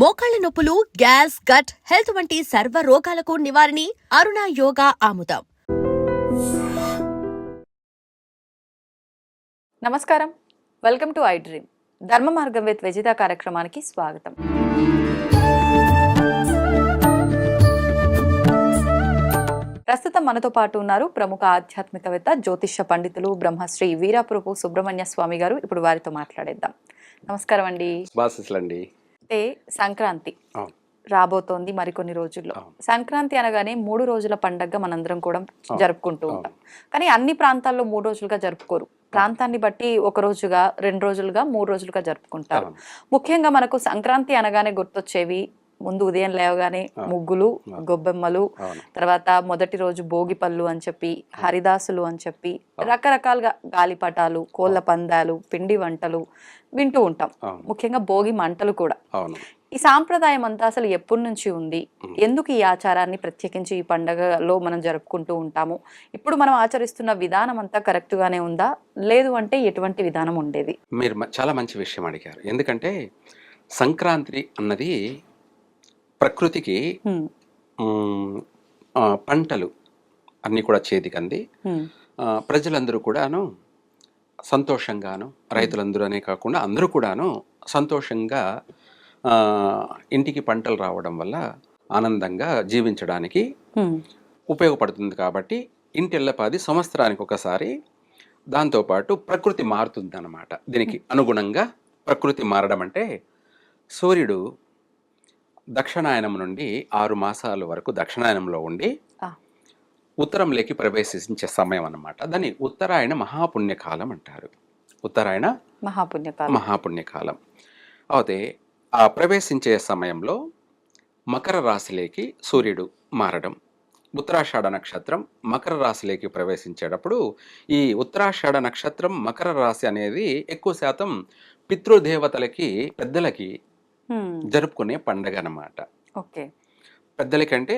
మోకాళ్ళ నొప్పులు gas gut health వంటి సర్వ రోగాలకు నివారణి అరుణ యోగా ఆముదం. నమస్కారం. Welcome to iDream. ధర్మ మార్గం విత్ విజిత కార్యక్రమానికి స్వాగతం. ప్రస్తుతం మనతో పాటు ఉన్నారు ప్రముఖ ఆధ్యాత్మికవేత్త జ్యోతిష్య పండితులు బ్రహ్మశ్రీ వీరాపురపు సుబ్రహ్మణ్య స్వామి గారు. ఇప్పుడు వారితో మాట్లాడేద్దాం. నమస్కారం అండి. అంటే సంక్రాంతి. రాబోతోంది మరికొన్ని రోజుల్లో. సంక్రాంతి అనగానే మూడు రోజుల పండగగా మనందరం కూడా. జరుపుకుంటూ ఉంటాం కానీ అన్ని ప్రాంతాల్లో మూడు రోజులుగా జరుపుకోరు ప్రాంతాన్ని బట్టి ఒక రోజుగా రెండు రోజులుగా మూడు రోజులుగా జరుపుకుంటారు. ముఖ్యంగా మనకు సంక్రాంతి అనగానే గుర్తొచ్చేవి ముందు ఉదయం లేవగానే. ముగ్గులు. గొబ్బెమ్మలు తర్వాత మొదటి రోజు భోగి పళ్ళు అని చెప్పి హరిదాసులు అని చెప్పి రకరకాలుగా గాలిపటాలు కోళ్ళ పందాలు పిండి వంటలు వింటూ ఉంటాం. ముఖ్యంగా భోగి మంటలు కూడా. ఈ సాంప్రదాయం అంతా అసలు ఎప్పటి నుంచి ఉంది. ఎందుకు ఈ ఆచారాన్ని ప్రత్యేకించి ఈ పండగలో మనం జరుపుకుంటూ ఉంటాము? ఇప్పుడు మనం ఆచరిస్తున్న విధానం అంతా కరెక్ట్ గానే ఉందా? లేదు అంటే ఎటువంటి విధానం ఉండేది? మీరు చాలా మంచి విషయం అడిగారు. ఎందుకంటే సంక్రాంతి అన్నది ప్రకృతికి పంటలు అన్నీ కూడా చేతికంది. ప్రజలందరూ కూడాను సంతోషంగాను రైతులందరూ అనే కాకుండా అందరూ కూడాను సంతోషంగా ఇంటికి పంటలు రావడం వల్ల ఆనందంగా జీవించడానికి ఉపయోగపడుతుంది కాబట్టి ఇంటిల్లపాది సంవత్సరానికి ఒకసారి దాంతోపాటు ప్రకృతి మారుతుంది అన్నమాట దీనికి అనుగుణంగా ప్రకృతి మారడం అంటే సూర్యుడు దక్షిణాయనం నుండి ఆరు మాసాల వరకు దక్షిణాయనంలో ఉండి. ఉత్తరంలోకి ప్రవేశించే సమయం అన్నమాట. దాన్ని ఉత్తరాయణ మహాపుణ్యకాలం అంటారు. ఉత్తరాయణ మహాపుణ్యకాలం. మహాపుణ్యకాలం. అయితే ఆ ప్రవేశించే సమయంలో మకర రాశిలోకి సూర్యుడు మారడం ఉత్తరాషాఢ నక్షత్రం మకర రాశిలోకి ప్రవేశించేటప్పుడు ఈ ఉత్తరాషాఢ నక్షత్రం మకర రాశి అనేది ఎక్కువ శాతం పితృదేవతలకి పెద్దలకి జరుపుకునే పండగ అన్నమాట ఓకే. పెద్దలకంటే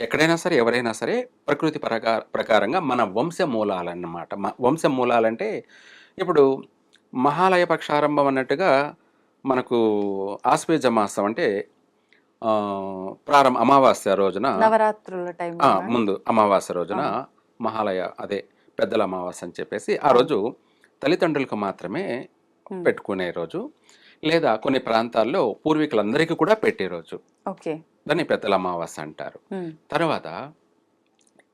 ఎక్కడైనా సరే ఎవరైనా సరే ప్రకృతి ప్రకా ప్రకారంగా మన వంశ మూలాలన్నమాట. వంశ మూలాలంటే ఇప్పుడు మహాలయ పక్షారంభం అన్నట్టుగా మనకు ఆశ్వేజ మాసం అంటే ప్రారంభ అమావాస్య రోజున నవరాత్రుల టైం ముందు అమావాస్య రోజున మహాలయ అదే పెద్దల అమావాస్య అని చెప్పేసి ఆ రోజు తల్లిదండ్రులకు మాత్రమే పెట్టుకునే రోజు. లేదా కొన్ని ప్రాంతాల్లో పూర్వీకులందరికీ కూడా పెట్టే రోజు. దాన్ని పెద్దల అమావాస్య అంటారు. తర్వాత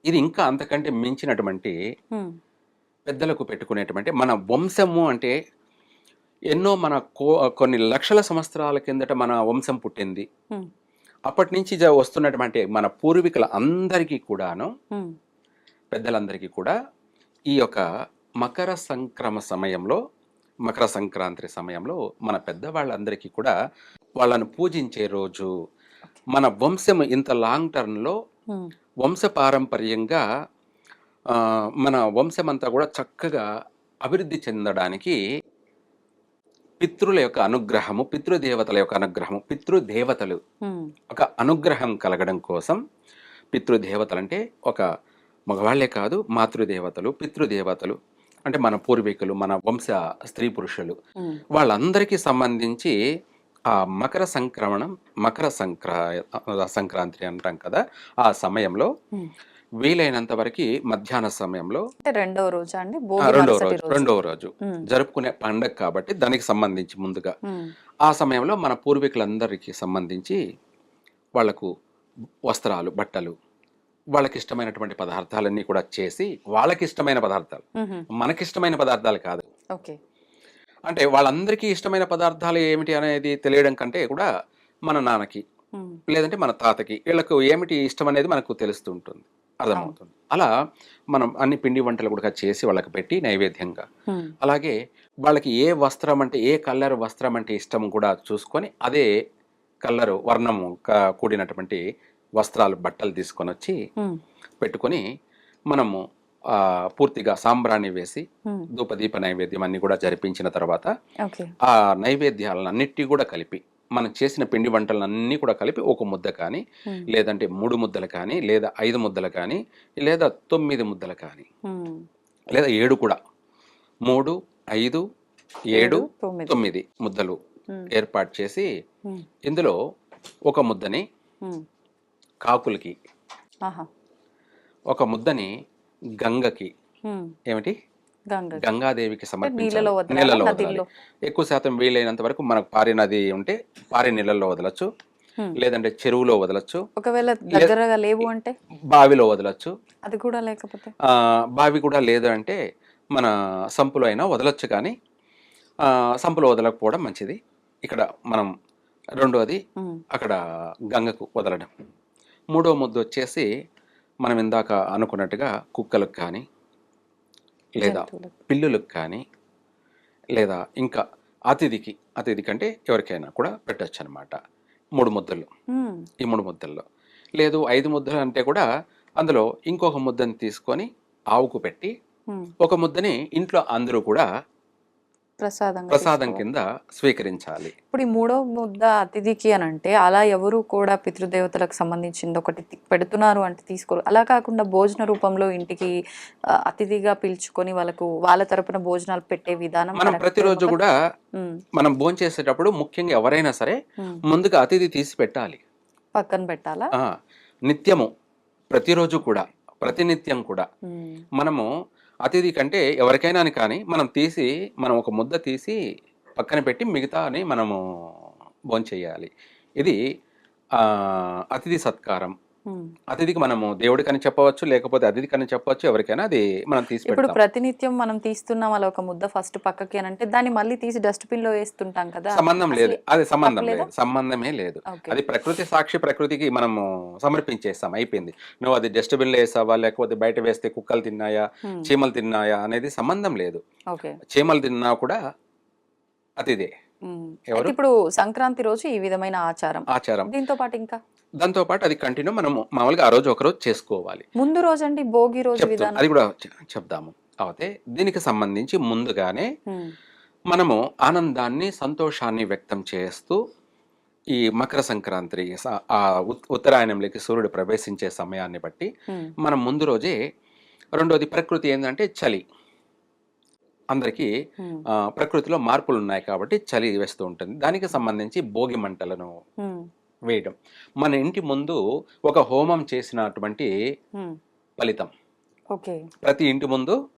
ఇది ఇంకా అంతకంటే మించినటువంటి పెద్దలకు పెట్టుకునేటువంటి మన వంశము అంటే ఎన్నో మన కో కొన్ని లక్షల సంవత్సరాల కిందట మన వంశం పుట్టింది. అప్పటి నుంచి వస్తున్నటువంటి మన పూర్వీకుల అందరికీ కూడాను పెద్దలందరికీ కూడా ఈ యొక్క మకర సంక్రమ సమయంలో మకర సంక్రాంతి సమయంలో మన పెద్దవాళ్ళందరికీ కూడా వాళ్ళను పూజించే రోజు మన వంశం ఇంత లాంగ్ టర్మ్లో హ్మ్, వంశపారంపర్యంగా ఆ, మన వంశమంతా కూడా చక్కగా అభివృద్ధి చెందడానికి పితృల యొక్క అనుగ్రహము పితృదేవతల యొక్క అనుగ్రహము పితృదేవతలు ఒక అనుగ్రహం కలగడం కోసం పితృదేవతలు అంటే ఒక మగవాళ్ళే కాదు మాతృదేవతలు పితృదేవతలు అంటే మన పూర్వీకులు మన వంశ స్త్రీ పురుషులు. వాళ్ళందరికీ సంబంధించి ఆ మకర సంక్రమణం మకర సంక్రా సంక్రాంతి అంటాం కదా ఆ సమయంలో. వీలైనంత వరకు మధ్యాహ్న సమయంలో రెండవ రోజా అండి? రెండవ రోజు రెండవ రోజు జరుపుకునే పండగ కాబట్టి దానికి సంబంధించి ముందుగా. ఆ సమయంలో మన పూర్వీకులందరికీ సంబంధించి వాళ్ళకు వస్త్రాలు బట్టలు వాళ్ళకి ఇష్టమైనటువంటి పదార్థాలన్నీ కూడా చేసి వాళ్ళకి ఇష్టమైన పదార్థాలు. హ్మ్, మనకిష్టమైన పదార్థాలు కాదు. ఓకే. అంటే వాళ్ళందరికీ ఇష్టమైన పదార్థాలు ఏమిటి అనేది తెలియడం కంటే కూడా మన నాన్నకి లేదంటే మన తాతకి వీళ్ళకు ఏమిటి ఇష్టం అనేది మనకు తెలుస్తూ ఉంటుంది అర్థమవుతుంది అలా మనం అన్ని పిండి వంటలు కూడా చేసి వాళ్ళకి పెట్టి నైవేద్యంగా అలాగే వాళ్ళకి ఏ వస్త్రం అంటే ఏ కలర్ వస్త్రం అంటే ఇష్టం కూడా చూసుకొని అదే కలరు వర్ణము కూడినటువంటి వస్త్రాలు బట్టలు తీసుకొని వచ్చి పెట్టుకొని మనము పూర్తిగా సాంబ్రాణి వేసి ధూపదీప నైవేద్యం అన్ని కూడా జరిపించిన తర్వాత ఆ నైవేద్యాలన్నిటి కూడా కలిపి మనం చేసిన పిండి వంటలన్నీ కూడా కలిపి ఒక ముద్ద కానీ లేదంటే మూడు ముద్దలు కానీ లేదా ఐదు ముద్దలు కానీ లేదా తొమ్మిది ముద్దలు కానీ లేదా ఏడు కూడా. మూడు ఐదు ఏడు తొమ్మిది. ముద్దలు ఏర్పాటు చేసి ఇందులో ఒక ముద్దని. కాకులకి. ఒక ముద్దని గంగకి. ఏమిటి? గంగ గంగాదేవికి నీళ్ళలో సమర్పించాలి? నీళ్ళలో వదలాలి? ఎక్కువ శాతం వీలైనంత వరకు మనకు పారే నది ఉంటే పారే నీళ్ళల్లో వదలచ్చు. లేదంటే చెరువులో వదలచ్చు. ఒకవేళ దగ్గరగా లేవు అంటే? బావిలో వదలచ్చు. అది కూడా లేకపోతే? బావి కూడా లేదు అంటే మన సంపులో అయినా వదలొచ్చు కానీ సంపులో వదలకపోవడం మంచిది. ఇక్కడ మనం రెండోది అక్కడ గంగకు వదలడం. మూడో ముద్దు వచ్చేసి మనం ఇందాక అనుకున్నట్టుగా కుక్కలకు కానీ లేదా. పిల్లులకు కానీ లేదా ఇంకా అతిథికి అతిథికి అంటే ఎవరికైనా కూడా పెట్టచ్చు అనమాట మూడు ముద్దలు ఈ మూడు ముద్దల్లో లేదు ఐదు ముద్దలు అంటే కూడా అందులో ఇంకొక ముద్దని తీసుకొని ఆవుకు పెట్టి. ఒక ముద్దని ఇంట్లో అందరూ కూడా ప్రసాదం తీసుకోవాలి. కింద స్వీకరించాలి. ఇప్పుడు ఈ మూడో ముద్ద అతిథికి అని అంటే అలా ఎవరు కూడా పితృదేవతలకు సంబంధించింది ఒకటి పెడుతున్నారు అంటే తీసుకోరు. అలా కాకుండా భోజన రూపంలో ఇంటికి అతిథిగా పిలుచుకొని వాళ్ళకు వాళ్ళ తరపున భోజనాలు పెట్టే విధానం మనం ప్రతిరోజు కూడా మనం భోంచేసేటప్పుడు ముఖ్యంగా ఎవరైనా సరే. ముందుగా అతిథి తీసి పెట్టాలి. పక్కన పెట్టాలా? నిత్యము ప్రతిరోజు కూడా ప్రతినిత్యం కూడా మనము అతిథి కంటే ఎవరికైనా అని కానీ మనం తీసి మనం ఒక ముద్ద తీసి పక్కన పెట్టి మిగతాని మనము భోంచేయాలి. ఇది అతిథి సత్కారం. అతిథికి మనము దేవుడికని చెప్పవచ్చు లేకపోతే అతిథికని చెప్పవచ్చు ఎవరికైనా అది మనం తీసి ఇప్పుడు ప్రతినిత్యం మనం తీస్తున్నాం అలా ఒక ముద్ద ఫస్ట్ పక్కకి అని అంటే దాన్ని మళ్ళీ తీసి డస్ట్బిన్లో వేస్తుంటాం కదా. సంబంధం లేదు. అది సంబంధం? లేదు? సంబంధమే లేదు. అది ప్రకృతి సాక్షి ప్రకృతికి మనము సమర్పించేస్తాం. అయిపోయింది. నువ్వు అది డస్ట్బిన్లో వేసావా? లేకపోతే బయట వేస్తే కుక్కలు తిన్నాయా? చీమలు తిన్నాయా? అనేది సంబంధం లేదు. చీమలు తిన్నా కూడా అతిదే ఇప్పుడు సంక్రాంతి రోజు ఈ విధమైన ఆచారం. ఆచారం. దీంతో పాటు ఇంకా? దాంతో పాటు అది కంటిన్యూ మనం మామూలుగా ఆ రోజు ఒక రోజు చేసుకోవాలి. ముందు రోజు అండి భోగి రోజు విధానం. అది కూడా చెప్దాము. అయితే దీనికి సంబంధించి ముందుగానే మనము ఆనందాన్ని సంతోషాన్ని వ్యక్తం చేస్తూ ఈ మకర సంక్రాంతి ఆ ఉత్- ఉత్తరాయణంలోకి సూర్యుడు ప్రవేశించే సమయాన్ని బట్టి మనం ముందు రోజే రెండోది ప్రకృతి ఏంటంటే చలి. అందరికీ ప్రకృతిలో మార్పులు ఉన్నాయి కాబట్టి చలి వేస్తూ ఉంటుంది. దానికి సంబంధించి భోగి మంటలను వేయడం. మన ఇంటి ముందు ఒక హోమం చేసినటువంటి. ఫలితం. ఓకే. ప్రతి ఇంటి ముందు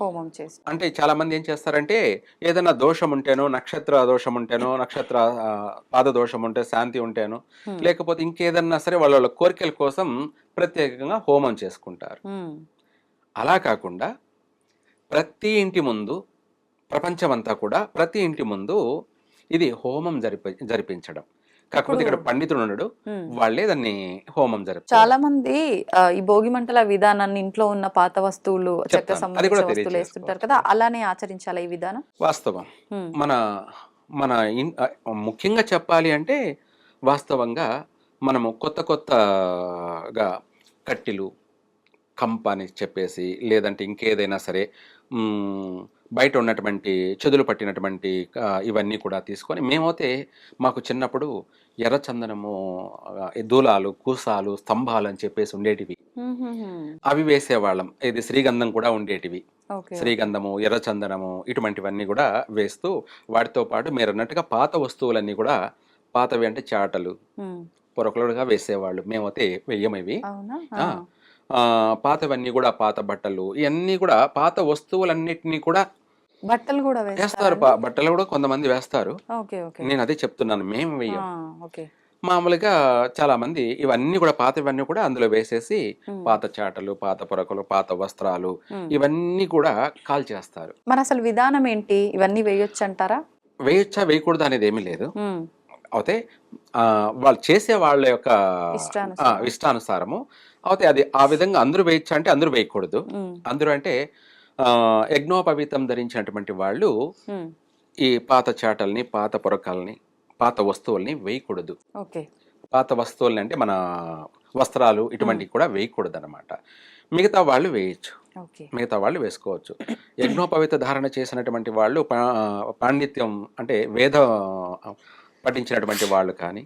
హోమం చేసి అంటే చాలా మంది ఏం చేస్తారంటే ఏదైనా దోషం ఉంటేనో నక్షత్ర దోషం ఉంటేనో నక్షత్ర పాద దోషం ఉంటే శాంతి ఉంటేనో లేకపోతే ఇంకేదన్నా సరే వాళ్ళ వాళ్ళ కోరికల కోసం ప్రత్యేకంగా హోమం చేసుకుంటారు. అలా కాకుండా ప్రతి ఇంటి ముందు ప్రపంచమంతా కూడా ప్రతి ఇంటి ముందు ఇది హోమం జరిపి జరిపించడం. కాకపోతే ఇక్కడ పండితుడు ఉన్నాడు. వాళ్ళే దాన్ని హోమం జరుపుతారు. చాలా మంది ఈ భోగి మంటల విధానాన్ని ఇంట్లో ఉన్న పాత వస్తువులు చెక్క సంబంధించిన వస్తువులు. వేస్తుంటారు కదా అలానే ఆచరించాలి ఈ విధానం? వాస్తవం. మన మన ముఖ్యంగా చెప్పాలి అంటే వాస్తవంగా మనము కొత్త కొత్తగా కట్టెలు కంప అని చెప్పేసి లేదంటే ఇంకేదైనా సరే బయట ఉన్నటువంటి చెదులు పట్టినటువంటి ఇవన్నీ కూడా తీసుకొని మేమైతే మాకు చిన్నప్పుడు ఎర్రచందనము దూలాలు కూసాలు స్తంభాలు అని చెప్పేసి ఉండేటివి. అవి వేసేవాళ్ళం. ఇది శ్రీగంధం కూడా ఉండేటివి. శ్రీగంధము ఎర్రచందనము ఇటువంటివన్నీ కూడా వేస్తూ వాటితో పాటు మీరు అన్నట్టుగా పాత వస్తువులన్నీ కూడా పాతవి అంటే చాటలు పొరకలుగా వేసేవాళ్ళు. మేమైతే వెయ్యం ఇవి అవునా? ఆ, ఆ, పాతవన్నీ కూడా పాత బట్టలు ఇవన్నీ కూడా పాత వస్తువులన్నిటినీ కూడా బట్టలు కూడా వేస్తారు బట్టలు కూడా కొంతమంది వేస్తారు. నేను అదే చెప్తున్నాను మేము వెయ్యం మామూలుగా చాలా మంది ఇవన్నీ కూడా పాతవన్నీ కూడా అందులో వేసేసి పాత చాటలు పాత పొరకలు పాత వస్త్రాలు. ఇవన్నీ కూడా కాల్ చేస్తారు మరి అసలు విధానం ఏంటి? ఇవన్నీ వేయొచ్చు అంటారా వేయచ్చా వేయకూడదు అనేది ఏమీ లేదు. అయితే వాళ్ళు చేసే వాళ్ళ యొక్క ఇష్టానుసారము. అయితే అది ఆ విధంగా అందరూ వేయచ్చా అంటే అందరూ వేయకూడదు. అందరూ అంటే యజ్ఞోపవీతం ధరించినటువంటి వాళ్ళు ఈ పాత చాటల్ని పాత పొరకాలని పాత వస్తువుల్ని వేయకూడదు. పాత వస్తువుల్ని అంటే మన వస్త్రాలు ఇటువంటివి కూడా వేయకూడదు అనమాట మిగతా వాళ్ళు వేయచ్చు. మిగతా వాళ్ళు వేసుకోవచ్చు. యజ్ఞోపవిత ధారణ చేసినటువంటి వాళ్ళు పాండిత్యం అంటే వేద పఠించినటువంటి వాళ్ళు కానీ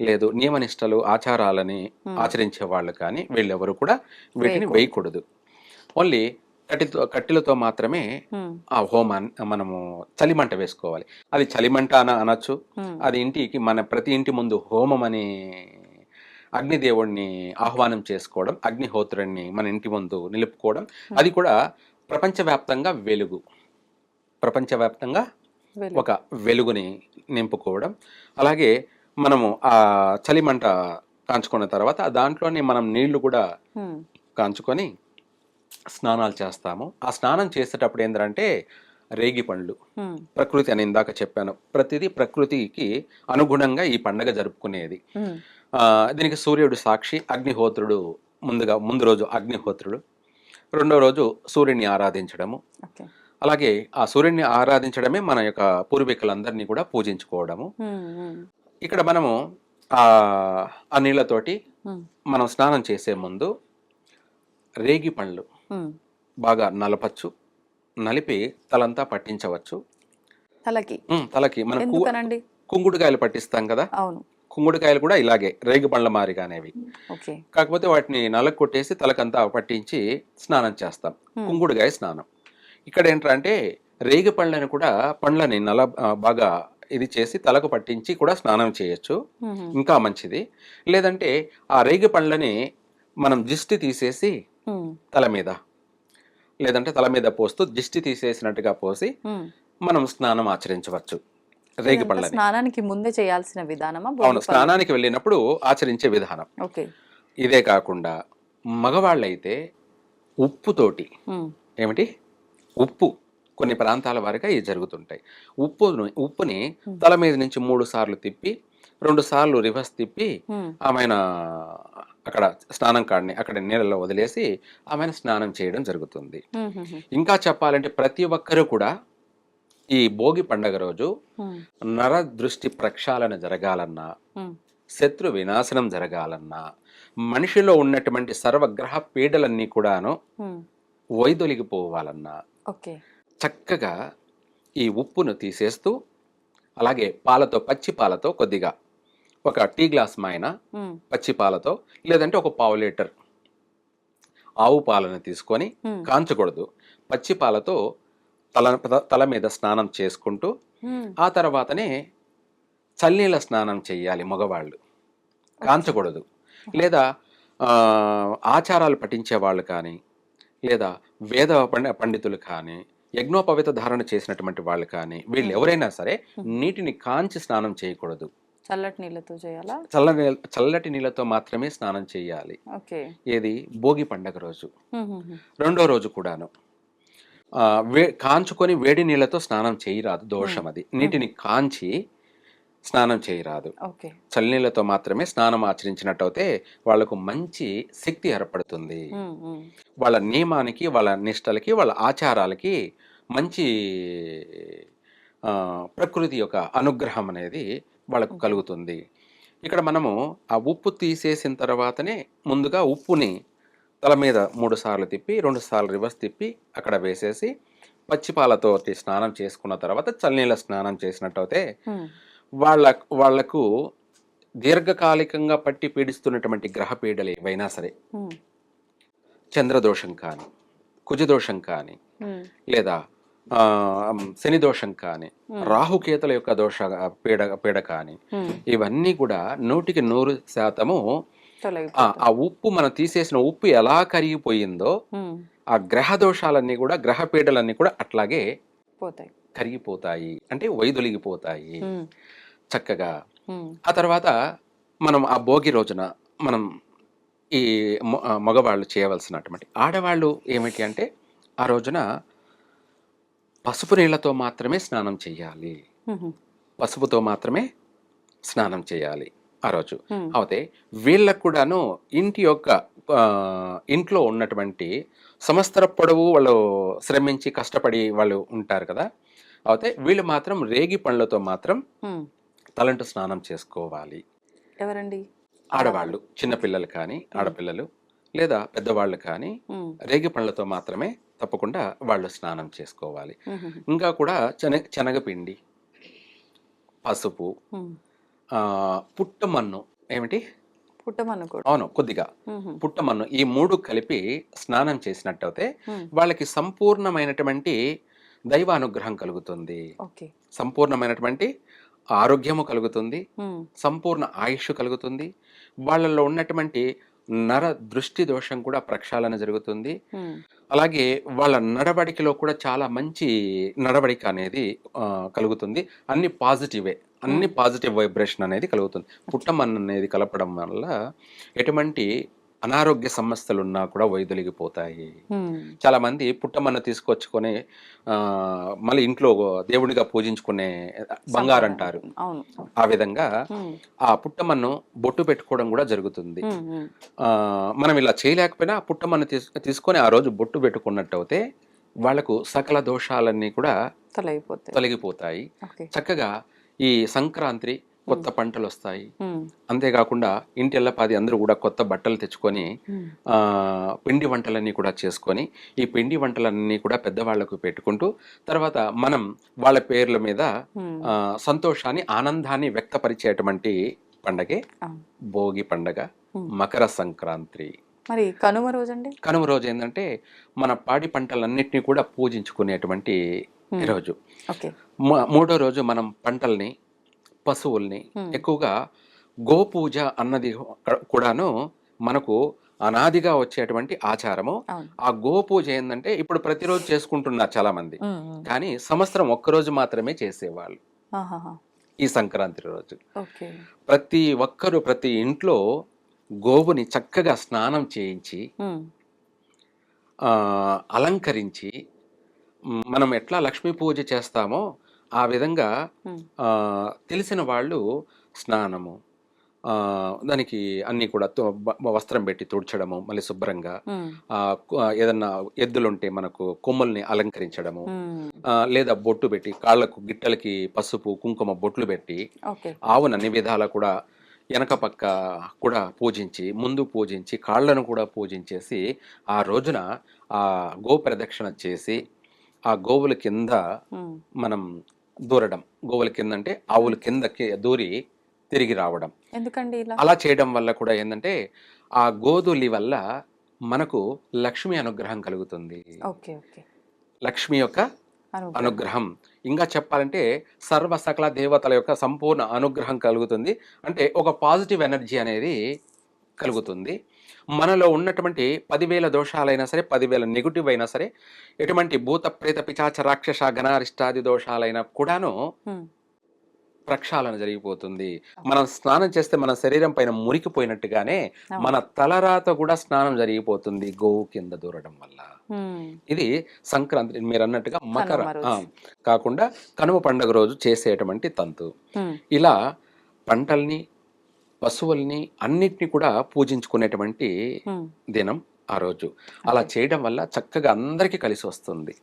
లేదు నియమనిష్టలు ఆచారాలని. ఆచరించే వాళ్ళు కానీ వీళ్ళెవరు కూడా వీటిని వేయకూడదు. ఓన్లీ కట్టెలతో కట్టెలతో మాత్రమే. ఆ హోమాన్ని మనము చలిమంట వేసుకోవాలి అది చలిమంట అన అనొచ్చు. అది ఇంటికి మన ప్రతి ఇంటి ముందు హోమం అని అగ్నిదేవుడిని ఆహ్వానం చేసుకోవడం అగ్నిహోత్రుడిని మన ఇంటి ముందు నిలుపుకోవడం అది కూడా ప్రపంచవ్యాప్తంగా వెలుగు ప్రపంచవ్యాప్తంగా. ఒక వెలుగుని నింపుకోవడం. అలాగే మనము ఆ చలిమంట కాంచుకున్న తర్వాత దాంట్లోనే మనం నీళ్ళు కూడా. కాంచుకొని స్నానాలు చేస్తాము. ఆ స్నానం చేసేటప్పుడు ఏంటంటే రేగి పండ్లు. ప్రకృతి అని ఇందాక చెప్పాను. ప్రతిదీ ప్రకృతికి అనుగుణంగా ఈ పండగ జరుపుకునేది. దీనికి సూర్యుడు సాక్షి అగ్నిహోత్రుడు ముందుగా ముందు రోజు అగ్నిహోత్రుడు. రెండో రోజు సూర్యుని ఆరాధించడము. అలాగే ఆ సూర్యుని ఆరాధించడమే మన యొక్క పూర్వీకులందరినీ కూడా పూజించుకోవడము. ఇక్కడ మనము ఆ ఆ నీళ్ళతోటి. మనం స్నానం చేసే ముందు రేగి పండ్లు. బాగా నలపచ్చు నలిపి తలంతా పట్టించవచ్చు. తలకి? తలకి. మన కుంగుడుకాయలు పట్టిస్తాం కదా? అవును. కుంగుడుకాయలు కూడా ఇలాగే రేగి పండ్ల మారిగానేవి కాకపోతే వాటిని నలకు కొట్టేసి తలకంతా పట్టించి స్నానం చేస్తాం. కుంగుడుగాయ స్నానం. ఇక్కడ ఏంటంటే రేగి పళ్ళని కూడా పండ్లని నల బాగా ఇది చేసి తలకు పట్టించి కూడా స్నానం చేయొచ్చు. ఇంకా మంచిది లేదంటే ఆ రేగి పళ్ళని మనం దిష్టి తీసేసి. తల మీద లేదంటే తల మీద పోస్తూ దిష్టి తీసేసినట్టుగా పోసి. మనం స్నానం ఆచరించవచ్చు రేగి పళ్ళని స్నానానికి ముందే చేయాల్సిన విధానమా అవును? స్నానానికి వెళ్ళినప్పుడు ఆచరించే విధానం ఇదే కాకుండా మగవాళ్ళైతే ఉప్పుతోటి. ఏమిటి ఉప్పు కొన్ని ప్రాంతాల వారిగా ఇవి జరుగుతుంటాయి ఉప్పును ఉప్పుని తల మీద నుంచి మూడు సార్లు తిప్పి రెండు సార్లు రివర్స్ తిప్పి. ఆమెన అక్కడ స్నానం కాడిని అక్కడ నీళ్ళలో వదిలేసి ఆమెను స్నానం చేయడం జరుగుతుంది. ఇంకా చెప్పాలంటే ప్రతి ఒక్కరూ కూడా ఈ భోగి పండగ రోజు. నర దృష్టి ప్రక్షాళన జరగాలన్నా. శత్రు వినాశనం జరగాలన్నా మనిషిలో ఉన్నటువంటి సర్వగ్రహ పీడలన్నీ కూడాను. వైదొలిగిపోవాలన్నా ఓకే చక్కగా ఈ ఉప్పును తీసేస్తూ అలాగే పాలతో పచ్చి పాలతో కొద్దిగా ఒక టీ గ్లాస్ మాయన. పచ్చి పాలతో లేదంటే ఒక పావు లీటర్ ఆవు పాలను తీసుకొని. కాంచకూడదు పచ్చి పాలతో తల తల మీద స్నానం చేసుకుంటూ. ఆ తర్వాతనే చన్నీళ్ళ స్నానం చెయ్యాలి మగవాళ్ళు కాంచకూడదు లేదా ఆచారాలు పఠించే వాళ్ళు కానీ లేదా వేద పండ పండితులు కానీ యజ్ఞోపవిత ధారణ చేసినటువంటి వాళ్ళు కానీ వీళ్ళు ఎవరైనా సరే నీటిని కాంచి స్నానం చేయకూడదు. చల్లటి నీళ్ళతో చేయాలా? చల్ల నీళ్ళ- చల్లటి నీళ్ళతో మాత్రమే స్నానం చేయాలి. ఏది? భోగి పండగ రోజు. రెండో రోజు కూడాను. కాంచుకొని వేడి నీళ్ళతో స్నానం చేయరాదు దోషం అది. నీటిని కాంచి స్నానం చేయరాదు. చల్లనీళ్ళతో మాత్రమే స్నానం ఆచరించినట్టయితే వాళ్ళకు మంచి శక్తి ఏర్పడుతుంది. వాళ్ళ నియమానికి వాళ్ళ నిష్టలకి వాళ్ళ ఆచారాలకి మంచి ప్రకృతి యొక్క అనుగ్రహం అనేది వాళ్ళకు కలుగుతుంది. ఇక్కడ మనము ఆ ఉప్పు తీసేసిన తర్వాతనే ముందుగా ఉప్పుని తల మీద మూడు సార్లు తిప్పి రెండు సార్లు రివర్స్ తిప్పి అక్కడ వేసేసి పచ్చిపాలతో స్నానం చేసుకున్న తర్వాత చల్లనీళ్ళ స్నానం చేసినట్టయితే. వాళ్ళ వాళ్ళకు దీర్ఘకాలికంగా పట్టి పీడిస్తున్నటువంటి గ్రహ పీడలు ఏవైనా సరే. చంద్రదోషం కానీ కుజదోషం కానీ. లేదా శని దోషం కానీ రాహుకేతుల యొక్క దోష పీడ పీడ కానీ. ఇవన్నీ కూడా నూటికి నూరు శాతము ఆ ఉప్పు మనం తీసేసిన ఉప్పు ఎలా కరిగిపోయిందో. ఆ గ్రహ దోషాలన్నీ కూడా గ్రహ పీడలన్నీ కూడా అట్లాగే పోతాయి కరిగిపోతాయి అంటే వైదొలిగిపోతాయి. చక్కగా. ఆ తర్వాత మనం ఆ భోగి రోజున మనం ఈ మగవాళ్ళు చేయవలసినటువంటి ఆడవాళ్ళు ఏమిటి అంటే ఆ రోజున పసుపు నీళ్ళతో మాత్రమే స్నానం చేయాలి. పసుపుతో మాత్రమే స్నానం చేయాలి ఆ రోజు. అయితే వీళ్ళకు కూడాను ఇంటి యొక్క ఇంట్లో ఉన్నటువంటి సంవత్సర పొడవు వాళ్ళు శ్రమించి కష్టపడి వాళ్ళు ఉంటారు కదా అయితే వీళ్ళు మాత్రం రేగి పండ్లతో మాత్రం. తలంటు స్నానం చేసుకోవాలి ఎవరండి ఆడవాళ్ళు చిన్నపిల్లలు కానీ ఆడపిల్లలు లేదా పెద్దవాళ్ళు కానీ. రేగి పండ్లతో మాత్రమే తప్పకుండా వాళ్ళు స్నానం చేసుకోవాలి. ఇంకా కూడా శన శనగపిండి పసుపు పుట్టమన్ను ఏమిటి పుట్టమన్ను కూడా అవును కొద్దిగా. పుట్టమన్ను ఈ మూడు కలిపి స్నానం చేసినట్టయితే. వాళ్ళకి సంపూర్ణమైనటువంటి దైవ అనుగ్రహం కలుగుతుంది. ఓకే. సంపూర్ణమైనటువంటి ఆరోగ్యము కలుగుతుంది. సంపూర్ణ ఆయుష్ కలుగుతుంది. వాళ్ళలో ఉన్నటువంటి నర దృష్టి దోషం కూడా ప్రక్షాళన జరుగుతుంది. అలాగే వాళ్ళ నడవడికలో కూడా చాలా మంచి నడవడిక అనేది కలుగుతుంది. అన్ని పాజిటివే అన్ని పాజిటివ్ వైబ్రేషన్ అనేది కలుగుతుంది. పుట్టమన్ను అనేది కలపడం వల్ల ఎటువంటి అనారోగ్య సమస్యలు ఉన్నా కూడా వైదొలిగిపోతాయి. చాలా మంది పుట్టమన్ను తీసుకొచ్చుకొని మళ్ళీ ఇంట్లో దేవుడిగా పూజించుకునే బంగారు అంటారు. ఆ విధంగా. ఆ పుట్టమన్ను బొట్టు పెట్టుకోవడం కూడా జరుగుతుంది. మనం ఇలా చేయలేకపోయినా పుట్టమన్ను తీసు తీసుకొని ఆ రోజు బొట్టు పెట్టుకున్నట్టు అయితే వాళ్ళకు సకల దోషాలన్నీ కూడా తొలగిపోతాయి. చక్కగా ఈ సంక్రాంతి కొత్త పంటలు వస్తాయి. అంతేకాకుండా ఇంటి ఎల్లపాది అందరూ కూడా కొత్త బట్టలు తెచ్చుకొని పిండి వంటలన్నీ కూడా చేసుకొని ఈ పిండి వంటలన్నీ కూడా పెద్దవాళ్ళకు పెట్టుకుంటూ తర్వాత మనం వాళ్ళ పేర్ల మీద సంతోషాన్ని ఆనందాన్ని వ్యక్తపరిచేటువంటి పండగే. భోగి పండగ. మకర సంక్రాంతి మరి కనుమ రోజండి కనుమ రోజు ఏంటంటే మన పాడి పంటలన్నిటినీ కూడా పూజించుకునేటువంటి. రోజు మూడో రోజు మనం పంటల్ని పశువుల్ని. ఎక్కువగా గోపూజ అన్నది కూడాను మనకు అనాదిగా వచ్చేటువంటి ఆచారము. ఆ గోపూజ ఏంటంటే ఇప్పుడు ప్రతిరోజు చేసుకుంటున్నారు చాలా మంది. కానీ సంవత్సరం ఒక్కరోజు మాత్రమే చేసేవాళ్ళు. ఈ సంక్రాంతి రోజు. ప్రతి ఒక్కరు ప్రతి ఇంట్లో గోవుని చక్కగా స్నానం చేయించి అలంకరించి మనం ఎట్లా లక్ష్మీ పూజ చేస్తామో ఆ విధంగా తెలిసిన వాళ్ళు స్నానము ఆ, దానికి అన్నీ కూడా వస్త్రం పెట్టి తుడ్చడము మళ్ళీ శుభ్రంగా ఏదన్నా ఎద్దులుంటే మనకు కొమ్ముల్ని అలంకరించడము లేదా బొట్టు పెట్టి కాళ్ళకు గిట్టలకి పసుపు కుంకుమ బొట్లు పెట్టి ఆవును అన్ని విధాలా కూడా వెనక పక్క కూడా పూజించి ముందు పూజించి కాళ్ళను కూడా పూజించేసి ఆ రోజున ఆ గో ప్రదక్షిణ చేసి ఆ గోవుల కింద. మనం దూరడం గోవుల కింద అంటే ఆవుల కిందకి దూరి తిరిగి రావడం. ఎందుకండి అలా చేయడం వల్ల కూడా ఏంటంటే ఆ గోధులి వల్ల మనకు లక్ష్మి అనుగ్రహం కలుగుతుంది. Okay okay. లక్ష్మి యొక్క. అనుగ్రహం. ఇంకా చెప్పాలంటే సర్వ సకల దేవతల యొక్క సంపూర్ణ అనుగ్రహం కలుగుతుంది. అంటే ఒక పాజిటివ్ ఎనర్జీ అనేది కలుగుతుంది. మనలో ఉన్నటువంటి పదివేల దోషాలైనా సరే పదివేల నెగిటివ్ అయినా సరే ఎటువంటి భూత ప్రేత పిచాచ రాక్షస గణారిష్టాది దోషాలైనా కూడాను. ప్రక్షాళన జరిగిపోతుంది మనం స్నానం చేస్తే మన శరీరం పైన మురికిపోయినట్టుగానే. మన తలరాత కూడా స్నానం జరిగిపోతుంది గోవు కింద దూరడం వల్ల. ఇది సంక్రాంతి మీరు అన్నట్టుగా మకర కాకుండా కనుమ పండుగ రోజు చేసేటువంటి తంతు. ఇలా పంటల్ని పశువుల్ని అన్నిటిని కూడా పూజించుకునేటువంటి. దినం ఆ రోజు. అలా చేయడం వల్ల చక్కగా అందరికీ కలిసి వస్తుంది.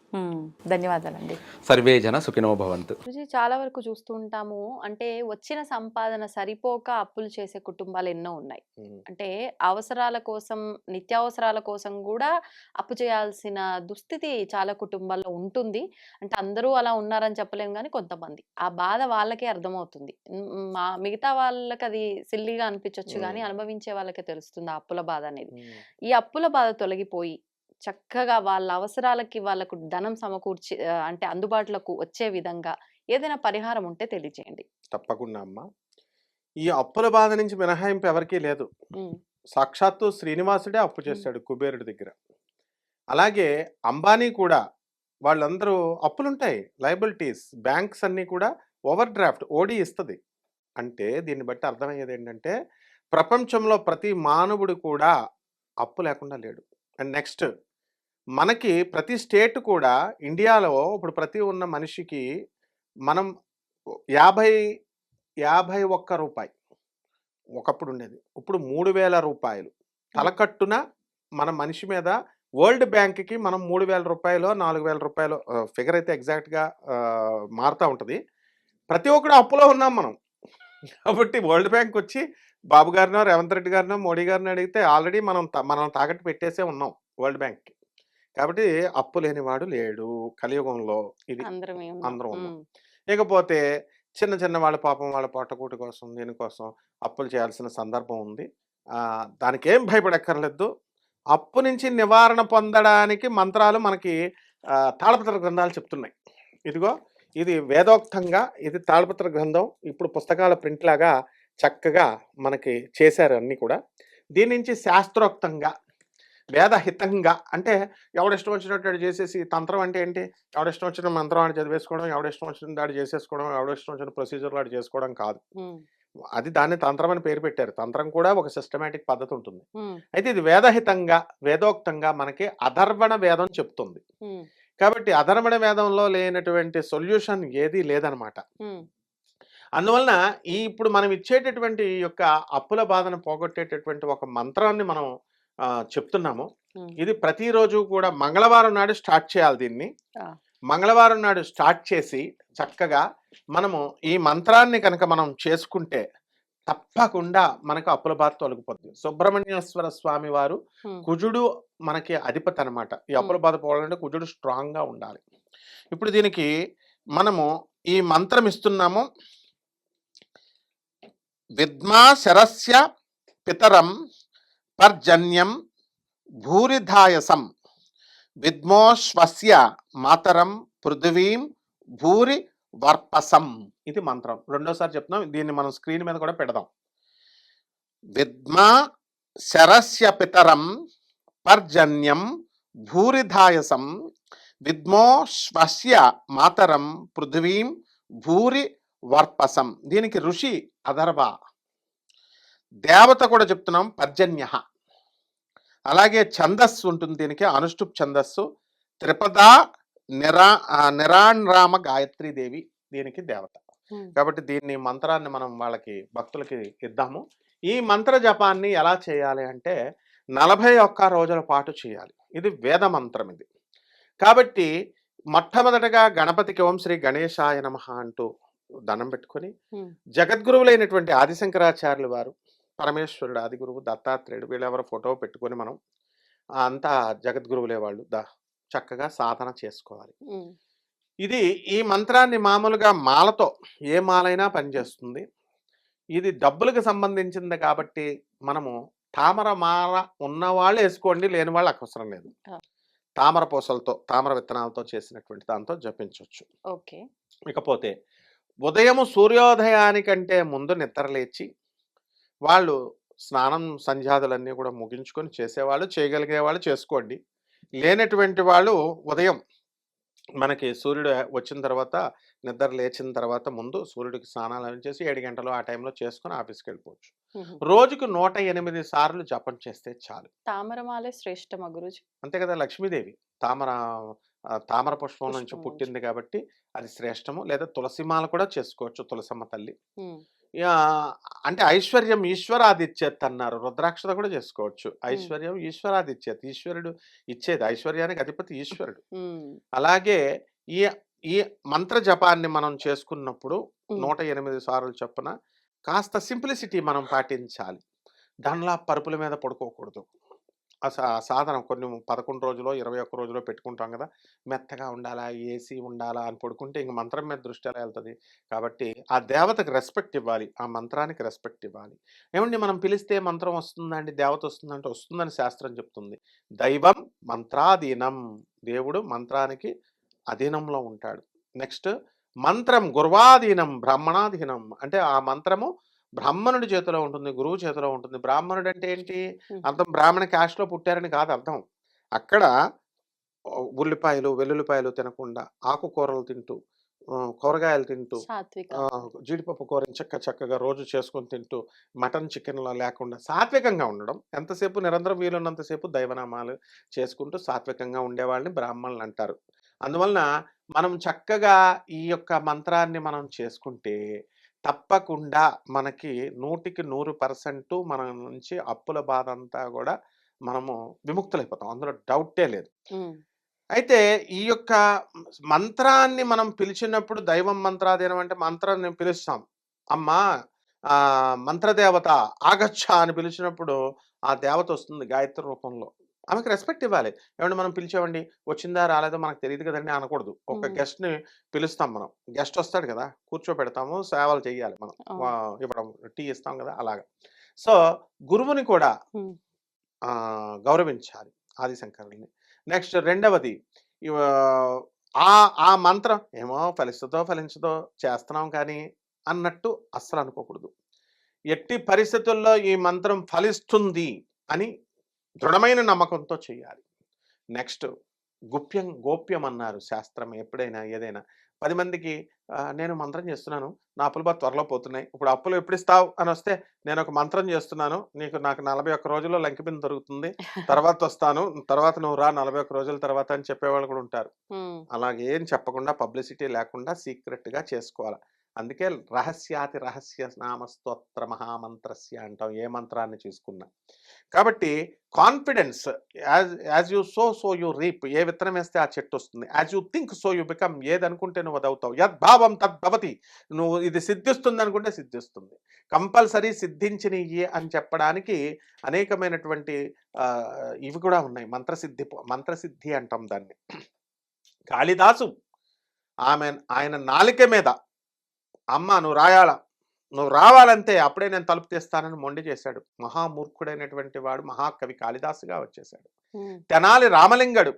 ధన్యవాదాలండి. సర్వే జన సుఖినో భవంతు. చాలా వరకు చూస్తూ ఉంటాము. అంటే వచ్చిన సంపాదన సరిపోక అప్పులు చేసే కుటుంబాలు ఎన్నో ఉన్నాయి. అంటే అవసరాల కోసం నిత్యావసరాల కోసం కూడా అప్పు చేయాల్సిన దుస్థితి చాలా కుటుంబాల్లో ఉంటుంది. అంటే అందరూ అలా ఉన్నారని చెప్పలేము కానీ కొంతమంది. ఆ బాధ వాళ్ళకే అర్థమవుతుంది. మా మిగతా వాళ్ళకి అది సిల్లీగా అనిపించవచ్చు కానీ. అనుభవించే వాళ్ళకే తెలుస్తుంది ఆ అప్పుల బాధ అనేది. ఈ అప్పుల బాధ తొలగిపోయి చక్కగా వాళ్ళ అవసరాలకి వాళ్ళకు ధనం సమకూర్చి అంటే అందుబాటులోకి వచ్చే విధంగా ఏదైనా పరిహారం ఉంటే తెలియజేయండి. తప్పకుండా అమ్మా. ఈ అప్పుల బాధ నుంచి మినహాయింపు ఎవరికీ లేదు. సాక్షాత్తు శ్రీనివాసుడే అప్పు చేశాడు కుబేరుడి దగ్గర. అలాగే అంబానీ కూడా వాళ్ళందరూ అప్పులుంటాయి లయబిలిటీస్ బ్యాంక్స్ అన్నీ కూడా ఓవర్ డ్రాఫ్ట్ ఓడి ఇస్తుంది. అంటే దీన్ని బట్టి అర్థమయ్యేది ఏంటంటే ప్రపంచంలో ప్రతి మానవుడు కూడా అప్పు లేకుండా లేడు. అండ్ నెక్స్ట్ మనకి ప్రతి స్టేట్ కూడా ఇండియాలో ఇప్పుడు ప్రతి ఉన్న మనిషికి మనం యాభై యాభై ఒక్క రూపాయి ఒకప్పుడు ఉండేది. ఇప్పుడు మూడు వేల రూపాయలు. తలకట్టున మన మనిషి మీద వరల్డ్ బ్యాంక్కి మనం మూడు వేల రూపాయలు నాలుగు వేల రూపాయలు ఫిగర్ అయితే ఎగ్జాక్ట్గా మారుతూ ఉంటుంది. ప్రతి ఒక్కడు అప్పులో ఉన్నాం మనం. కాబట్టి వరల్డ్ బ్యాంక్ వచ్చి బాబు గారినో రేవంత్ రెడ్డి గారినో మోడీ గారిని అడిగితే ఆల్రెడీ మనం త- మనం తాకట్టు పెట్టేసే ఉన్నాం వరల్డ్ బ్యాంక్కి. కాబట్టి అప్పు లేనివాడు లేడు. కలియుగంలో ఇది అందరం ఉన్నాం. ఇకపోతే చిన్న చిన్న వాళ్ళ పాపం వాళ్ళ పొట్టకూటి కోసం దీనికోసం అప్పులు చేయాల్సిన సందర్భం ఉంది. ఆ, దానికేం భయపడక్కర్లేదు. అప్పు నుంచి నివారణ పొందడానికి మంత్రాలు మనకి తాళపత్ర గ్రంథాలు చెప్తున్నాయి. ఇదిగో ఇది వేదోక్తంగా ఇది తాళపత్ర గ్రంథం. ఇప్పుడు పుస్తకాల ప్రింట్ లాగా చక్కగా మనకి చేశారు అన్నీ కూడా. దీని నుంచి శాస్త్రోక్తంగా వేదహితంగా అంటే ఎవడిష్టం వచ్చినట్టు చేసేసి తంత్రం అంటే ఏంటి? ఎవడిష్టం వచ్చిన మంత్రం ఆడు చదివేసుకోవడం ఎవడిష్టం వచ్చిన దాడు చేసేసుకోవడం ఎవడిష్టం వచ్చిన ప్రొసీజర్ వాడు చేసుకోవడం కాదు. అది దాన్ని తంత్రం అని పేరు పెట్టారు. తంత్రం కూడా ఒక సిస్టమేటిక్ పద్ధతి ఉంటుంది. అయితే ఇది వేదహితంగా వేదోక్తంగా మనకి అధర్వణ వేదం చెప్తుంది. కాబట్టి అధర్వణ వేదంలో లేనటువంటి సొల్యూషన్ ఏదీ లేదనమాట. అందువలన ఈ ఇప్పుడు మనం ఇచ్చేటటువంటి యొక్క అప్పుల బాధను పోగొట్టేటటువంటి ఒక మంత్రాన్ని మనం చెప్తున్నాము. ఇది ప్రతిరోజు కూడా మంగళవారం నాడు స్టార్ట్ చేయాలి దీన్ని. మంగళవారం నాడు స్టార్ట్ చేసి చక్కగా మనము ఈ మంత్రాన్ని కనుక మనం చేసుకుంటే తప్పకుండా మనకు అప్పుల బాధ తొలగిపోతుంది సుబ్రహ్మణ్యేశ్వర స్వామి వారు కుజుడు మనకి అధిపతి అనమాట ఈ అప్పుల బాధ పోవాలంటే కుజుడు స్ట్రాంగ్గా ఉండాలి. ఇప్పుడు దీనికి మనము ఈ మంత్రం ఇస్తున్నాము. విద్మాశరస్య పితరం పర్జన్యం భూరిధాయసం. విద్మోశ్వస్య మాతరం పృథివీం భూరి వర్పసం ఇది మంత్రం. రెండోసారి చెప్తున్నాం. దీన్ని మనం స్క్రీన్ మీద కూడా పెడదాం. విద్మా శరస్య పితరం పర్జన్యం భూరిధాయసం. విద్మోశ్వస్య మాతరం పృథివీం భూరి వర్పసం. దీనికి ఋషి అధర్వ. దేవత కూడా చెప్తున్నాం పర్జన్య. అలాగే ఛందస్సు ఉంటుంది దీనికి అనుష్టుప్ ఛందస్సు. త్రిపద నిరా ఆ, నిరాణ్రామ గాయత్రీదేవి దీనికి దేవత. కాబట్టి దీన్ని మంత్రాన్ని మనం వాళ్ళకి భక్తులకి ఇద్దాము. ఈ మంత్ర జపాన్ని ఎలా చేయాలి అంటే నలభై ఒక్క రోజుల పాటు చేయాలి. ఇది వేద మంత్రం ఇది. కాబట్టి మొట్టమొదటగా గణపతికి ఓం శ్రీ గణేశాయ నమ అంటూ దండం పెట్టుకొని. జగద్గురువులైనటువంటి ఆదిశంకరాచార్యులు వారు పరమేశ్వరుడు ఆదిగురువు దత్తాత్రేయుడు వీళ్ళెవరో ఫోటో పెట్టుకొని మనం అంతా జగద్గురువులే వాళ్ళు దా చక్కగా సాధన చేసుకోవాలి. ఇది ఈ మంత్రాన్ని మామూలుగా మాలతో ఏ మాలైనా పనిచేస్తుంది. ఇది డబ్బులకు సంబంధించింది కాబట్టి మనము తామర మాల ఉన్న వాళ్ళు వేసుకోండి లేని వాళ్ళు అవసరం లేదు. తామర పూసలతో తామర విత్తనాలతో చేసినటువంటి దాంతో జపించవచ్చు ఓకే. ఇకపోతే ఉదయం సూర్యోదయానికంటే ముందు నిద్ర లేచి వాళ్ళు స్నానం సంధ్యాదులన్నీ కూడా ముగించుకొని చేసేవాళ్ళు చేయగలిగే వాళ్ళు చేసుకోండి. లేనటువంటి వాళ్ళు ఉదయం మనకి సూర్యుడు వచ్చిన తర్వాత నిద్ర లేచిన తర్వాత ముందు సూర్యుడికి స్నానాలు చేసి ఏడు గంటలు ఆ టైంలో చేసుకొని ఆఫీస్కి వెళ్ళిపోవచ్చు. రోజుకు నూట ఎనిమిది సార్లు జపం చేస్తే చాలు. తామరమాలే శ్రేష్టమా గురుజీ? అంతే కదా లక్ష్మీదేవి. తామర తామర పుష్పం నుంచి. పుట్టింది కాబట్టి అది శ్రేష్టము. లేదా తులసిమాల కూడా చేసుకోవచ్చు తులసమ్మ తల్లి. అంటే ఐశ్వర్యం ఈశ్వరాదిచ్చేత్ అన్నారు రుద్రాక్షత కూడా చేసుకోవచ్చు. ఐశ్వర్యం ఈశ్వరాదిచ్చేత్ ఈశ్వరుడు ఇచ్చేది ఐశ్వర్యానికి అధిపతి ఈశ్వరుడు. అలాగే ఈ ఈ మంత్ర జపాన్ని మనం చేసుకున్నప్పుడు. నూట ఎనిమిది సార్లు చొప్పున కాస్త సింప్లిసిటీ మనం పాటించాలి. దానిలా పరుపుల మీద పడుకోకూడదు. సాధనం కొన్ని పదకొండు రోజులో ఇరవై ఒక్క రోజులో పెట్టుకుంటాం కదా! మెత్తగా ఉండాలా ఏసీ ఉండాలా అని పడుకుంటే ఇంక మంత్రం మీద దృష్టి ఎలా వెళ్తుంది? కాబట్టి ఆ దేవతకు రెస్పెక్ట్ ఇవ్వాలి. ఆ మంత్రానికి రెస్పెక్ట్ ఇవ్వాలి. ఏమండి మనం పిలిస్తే మంత్రం వస్తుందండి దేవత వస్తుందంటే వస్తుందని శాస్త్రం చెప్తుంది. దైవం మంత్రాధీనం. దేవుడు మంత్రానికి అధీనంలో ఉంటాడు. నెక్స్ట్ మంత్రం గుర్వాధీనం బ్రాహ్మణాధీనం. అంటే ఆ మంత్రము బ్రాహ్మణుడి చేతిలో ఉంటుంది గురువు చేతిలో ఉంటుంది. బ్రాహ్మణుడు అంటే ఏంటి. అర్థం బ్రాహ్మణ క్యాస్ట్లో పుట్టారని కాదు అర్థం. అక్కడ ఉల్లిపాయలు వెల్లుల్లిపాయలు తినకుండా ఆకుకూరలు తింటూ కూరగాయలు తింటూ జీడిపప్పు కూర చక్క చక్కగా రోజు చేసుకొని తింటూ మటన్ చికెన్లో లేకుండా సాత్వికంగా ఉండడం. ఎంతసేపు నిరంతరం వీలున్నంతసేపు దైవనామాలు చేసుకుంటూ సాత్వికంగా ఉండేవాళ్ళని బ్రాహ్మణులు అంటారు. అందువలన మనం చక్కగా ఈ యొక్క మంత్రాన్ని మనం చేసుకుంటే తప్పకుండా మనకి నూటికి నూరు పర్సెంట్ మన నుంచి అప్పుల బాధ అంతా కూడా మనము విముక్తులైపోతాం. అందులో డౌటే లేదు. అయితే ఈ యొక్క మంత్రాన్ని మనం పిలిచినప్పుడు దైవం మంత్రాధీనం అంటే మంత్రాన్ని పిలుస్తాం. అమ్మా ఆ మంత్రదేవత ఆగచ్చ అని పిలిచినప్పుడు ఆ దేవత వస్తుంది గాయత్రి రూపంలో. ఆమెకు రెస్పెక్ట్ ఇవ్వాలి. ఏమంటే మనం పిలిచామండి వచ్చిందా రాలేదో? మనకు తెలియదు కదండి అనకూడదు. ఒక guest ని పిలుస్తాం మనం. గెస్ట్ వస్తాడు కదా కూర్చోబెడతాము సేవలు చేయాలి మనం. ఇవ్వడం టీ ఇస్తాం కదా అలాగా. సో గురువుని కూడా గౌరవించాలి ఆదిశంకరుల్ని. నెక్స్ట్ రెండవది ఆ ఆ మంత్రం ఏమో ఫలిస్తుందో ఫలించదో చేస్తున్నాం కానీ అన్నట్టు అస్సలు అనుకోకూడదు. ఎట్టి పరిస్థితుల్లో ఈ మంత్రం ఫలిస్తుంది అని దృఢమైన నమ్మకంతో చేయాలి. నెక్స్ట్ గుప్యం గోప్యం అన్నారు శాస్త్రం ఎప్పుడైనా ఏదైనా. పది మందికి "ఆ, నేను మంత్రం చేస్తున్నాను. నా అప్పులు బాగా త్వరలో పోతున్నాయి. ఇప్పుడు అప్పులు ఎప్పుడు ఇస్తావు? అని వస్తే నేను ఒక మంత్రం చేస్తున్నాను. నీకు నాకు నలభై ఒక్క రోజుల్లో లంకిపిన్ దొరుకుతుంది. తర్వాత వస్తాను. తర్వాత నువ్వు రా నలభై ఒక్క రోజుల తర్వాత అని చెప్పేవాళ్ళు కూడా ఉంటారు. అలాగే ఏం చెప్పకుండా పబ్లిసిటీ లేకుండా సీక్రెట్గా చేసుకోవాలి. అందుకే రహస్యాతి రహస్య నామస్తోత్ర మహామంత్రస్య అంటాం. ఏ మంత్రాన్ని చూసుకున్నా. కాబట్టి confidence as as you sow so you reap ఏ విత్తనం వేస్తే ఆ చెట్టు వస్తుంది. As you think so you become ఏదనుకుంటే నువ్వు అది అవుతావు యద్భావం తద్భవతి నువ్వు ఇది సిద్ధిస్తుంది అనుకుంటే సిద్ధిస్తుంది. కంపల్సరీ సిద్ధించినవి అని చెప్పడానికి అనేకమైనటువంటి ఇవి కూడా ఉన్నాయి. మంత్రసిద్ధి మంత్రసిద్ధి అంటాం దాన్ని. కాళిదాసు ఆమె ఆయన నాలిక మీద అమ్మ నువ్వు రాయాల? నువ్వు రావాలంతే అప్పుడే నేను తలుపు తీస్తానని మొండి చేశాడు. మహామూర్ఖుడైనటువంటి వాడు మహాకవి కాళిదాసుగా వచ్చేసాడు ఉమ్. తెనాలి రామలింగడు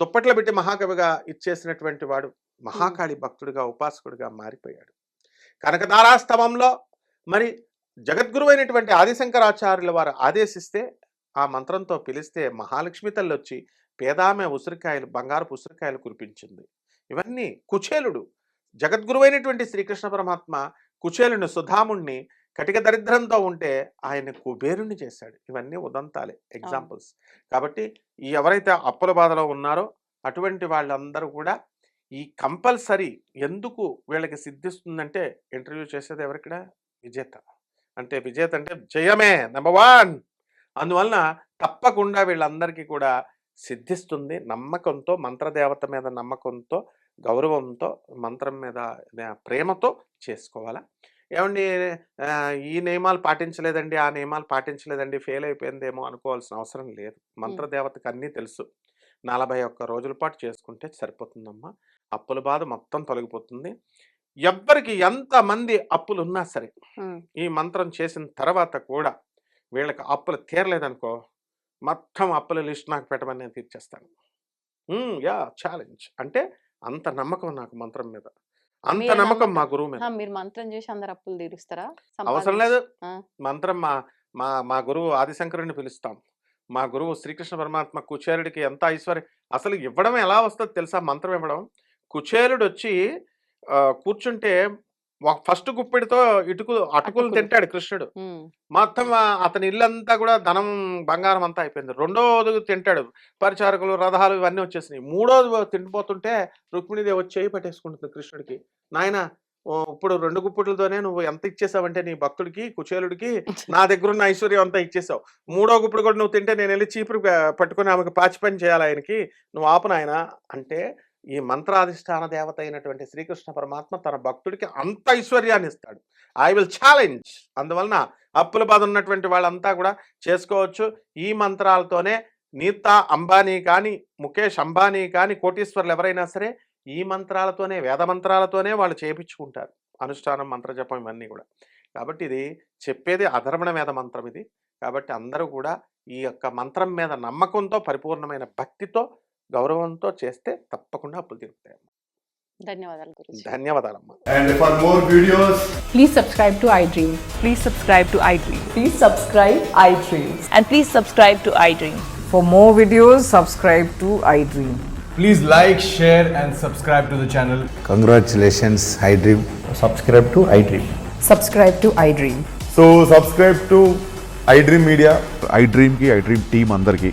దుప్పట్ల పెట్టి మహాకవిగా ఇచ్చేసినటువంటి వాడు మహాకాళి భక్తుడిగా ఉపాసకుడిగా మారిపోయాడు. కనకదారాస్తవంలో మరి జగద్గురు అయినటువంటి ఆదిశంకరాచార్యుల వారు ఆదేశిస్తే ఆ మంత్రంతో పిలిస్తే మహాలక్ష్మి తల్లి వచ్చి పేదామె ఉసిరికాయలు బంగారపు ఉసిరికాయలు కురిపించింది. ఇవన్నీ కుచేలుడు జగద్గురువైనటువంటి శ్రీకృష్ణ పరమాత్మ కుచేలుని సుధాముణ్ణి కటిక దరిద్రంతో ఉంటే ఆయన కుబేరుని చేశాడు. ఇవన్నీ ఉదంతాలే ఎగ్జాంపుల్స్. కాబట్టి ఈ ఎవరైతే అప్పుల బాధలో ఉన్నారో అటువంటి వాళ్ళందరూ కూడా ఈ కంపల్సరీ ఎందుకు వీళ్ళకి సిద్ధిస్తుందంటే ఇంటర్వ్యూ చేసేది ఎవరిక్కడ విజేత. అంటే విజేత అంటే జయమే నెంబర్ వన్. అందువలన తప్పకుండా వీళ్ళందరికీ కూడా సిద్ధిస్తుంది నమ్మకంతో మంత్రదేవత మీద నమ్మకంతో గౌరవంతో మంత్రం మీద ప్రేమతో చేసుకోవాలా? ఏమండి ఈ నియమాలు పాటించలేదండి ఆ నియమాలు పాటించలేదండి ఫెయిల్ అయిపోయిందేమో అనుకోవాల్సిన అవసరం లేదు. మంత్రదేవతకు అన్నీ తెలుసు. నలభై ఒక్క రోజుల పాటు చేసుకుంటే సరిపోతుందమ్మా. అప్పుల బాధ మొత్తం తొలగిపోతుంది. ఎవ్వరికి ఎంతమంది అప్పులు ఉన్నా సరే. ఈ మంత్రం చేసిన తర్వాత కూడా వీళ్ళకి అప్పులు తీరలేదనుకో మొత్తం అప్పుల లిస్ట్ నాకు పెట్టమని నేను తీర్చేస్తాను. Yeah challenge. అంటే అంత నమ్మకం నాకు మంత్రం మీద. అంత నమ్మకం మా గురువు మీద. మీరు మంత్రం చేసి అందరు అప్పులు తీరుస్తారా? అవసరం లేదు. మంత్రం మా మా మా గురువు ఆదిశంకరుని పిలుస్తాం. మా గురువు శ్రీకృష్ణ పరమాత్మ కుచేరుడికి ఎంత ఐశ్వర్యం అసలు ఇవ్వడం ఎలా వస్తుంది తెలుసా మంత్రం ఇవ్వడం? కుచేరుడు వచ్చి ఆ, కూర్చుంటే ఫస్ట్ గుప్పిడితో ఇటుకులు అటుకులు అటుకులు. తింటాడు కృష్ణుడు. ఉమ్. మొత్తం ఆ అతని ఇల్లంతా కూడా ధనం బంగారం అంతా అయిపోయింది. రెండోది తింటాడు. పరిచారకులు రథాలు ఇవన్నీ వచ్చేసినాయి. మూడోది తిండిపోతుంటే రుక్మిణీదేవి వచ్చి చేయి పట్టేసుకుంటుంది కృష్ణుడికి. నాయన ఇప్పుడు రెండు గుప్పిట్లతోనే నువ్వు ఎంత ఇచ్చేసావంటే నీ భక్తుడికి కుచేలుడికి నా దగ్గర ఉన్న ఐశ్వర్యం అంతా ఇచ్చేసావు. మూడో గుప్పుడు కూడా నువ్వు తింటే నేను వెళ్ళి చీపురు ప- పట్టుకొని ఆమెకు పాచి పని చేయాలి ఆయనకి. నువ్వు ఆపు నాయన అంటే ఈ మంత్రాధిష్టాన దేవత అయినటువంటి శ్రీకృష్ణ పరమాత్మ తన భక్తుడికి అంత ఐశ్వర్యాన్ని ఇస్తాడు. ఐ విల్ ఛాలెంజ్ అందువలన అప్పుల బాధ ఉన్నటువంటి వాళ్ళంతా కూడా చేసుకోవచ్చు. ఈ మంత్రాలతోనే నీతా అంబానీ కానీ ముఖేష్ అంబానీ కానీ కోటీశ్వర్లు ఎవరైనా సరే ఈ మంత్రాలతోనే వేద మంత్రాలతోనే వాళ్ళు చేపించుకుంటారు. అనుష్ఠానం మంత్రజపం ఇవన్నీ కూడా. కాబట్టి ఇది చెప్పేది అధర్మణ వేద మంత్రం ఇది. కాబట్టి అందరూ కూడా ఈ యొక్క మంత్రం మీద నమ్మకంతో పరిపూర్ణమైన భక్తితో గౌరవంతో చేస్తే తప్పకుండా అప్పులు తీరుతాయి ధన్యవాదాలు videos please subscribe to iDream please subscribe to iDream please subscribe iDream and please subscribe to iDream for more videos subscribe to iDream please like share and subscribe to channel congratulations iDream subscribe to iDream subscribe to iDream so subscribe to iDream media I డ్రీమ్కి iDream team అందరికీ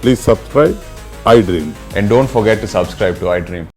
Please subscribe iDream. And don't forget to subscribe to iDream.